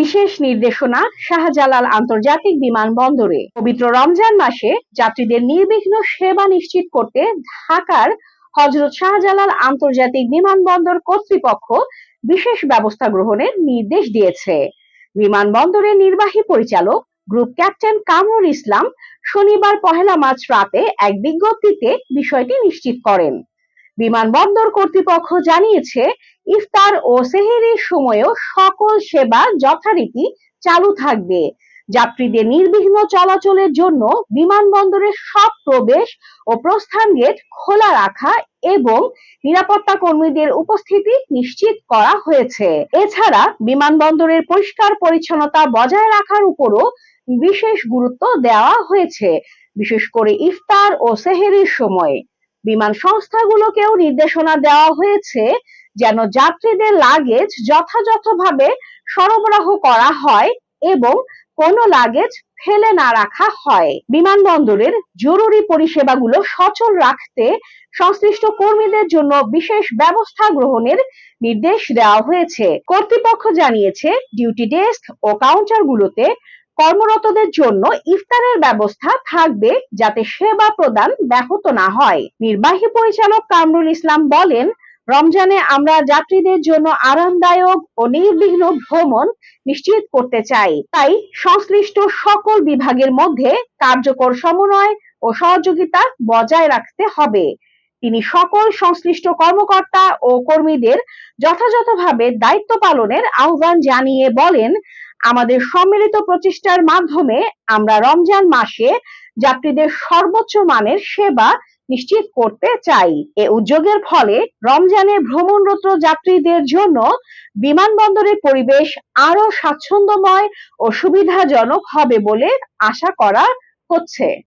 বিশেষ নির্দেশনা শাহজালাল আন্তর্জাতিক বিমানবন্দরে। পবিত্র রমজান মাসে যাত্রীদের নির্বিঘ্ন সেবা নিশ্চিত করতে ঢাকার হজরত শাহজালাল আন্তর্জাতিক বিমানবন্দর কর্তৃপক্ষ বিশেষ ব্যবস্থা গ্রহণের নির্দেশ দিয়েছে। বিমানবন্দরের নির্বাহী পরিচালক গ্রুপ ক্যাপ্টেন কামরুল ইসলাম শনিবার পহেলা মার্চ রাতে এক বিজ্ঞপ্তিতে বিষয়টি নিশ্চিত করেন। বিমানবন্দর কর্তৃপক্ষ জানিয়েছে ইফতার ও সেহেরির সময়েও সকল সেবা যথারীতি চালু থাকবে। যাত্রীদের নির্বিঘ্ন চলাচলের জন্য বিমানবন্দরের সব প্রবেশ ও প্রস্থান গেট খোলা রাখা এবং নিরাপত্তা কর্মীদের উপস্থিতি নিশ্চিত করা হয়েছে। এছাড়া বিমানবন্দরের পরিষ্কার পরিচ্ছন্নতা বজায় রাখার উপরও বিশেষ গুরুত্ব দেওয়া হয়েছে, বিশেষ করে ইফতার ও সেহেরির সময়। বিমান সংস্থাগুলোকেও নির্দেশনা দেওয়া হয়েছে যেন যাত্রীদের লাগেজ যথাযথভাবে সরবরাহ করা হয় এবং কোনো লাগেজ ফেলে না রাখা হয়। বিমানবন্দরের জরুরি পরিষেবাগুলো সচল রাখতে সংশ্লিষ্ট কর্মীদের জন্য বিশেষ ব্যবস্থা গ্রহণের নির্দেশ দেওয়া হয়েছে। কর্তৃপক্ষ জানিয়েছে ডিউটি ডেস্ক ও কাউন্টারগুলোতে কর্মরতদের জন্য ইফতারের ব্যবস্থা থাকবে যাতে সেবা প্রদান ব্যাহত না হয়। নির্বাহী পরিচালক কামরুল ইসলাম বলেন রমজানে আমরা যাত্রীদের জন্য আরামদায়ক ও নির্বিঘ্ন ভ্রমণ নিশ্চিত করতে চাই। তাই সংশ্লিষ্ট সকল বিভাগের মধ্যে কার্যকর সমন্বয় ও সহযোগিতা বজায় রাখতে হবে। তিনি সকল সংশ্লিষ্ট কর্মকর্তা ও কর্মীদের যথাযথভাবে দায়িত্ব পালনের আহ্বান জানিয়ে বলেন, আমাদের সম্মিলিত প্রচেষ্টার মাধ্যমে আমরা রমজান মাসে যাত্রীদের সর্বোচ্চ মানের সেবা নিশ্চিত করতে চাই। এ উদ্যোগের ফলে রমজানে ভ্রমণরত যাত্রীদের জন্য বিমানবন্দরের পরিবেশ আরও স্বাচ্ছন্দ্যময় ও সুবিধাজনক হবে বলে আশা করা হচ্ছে।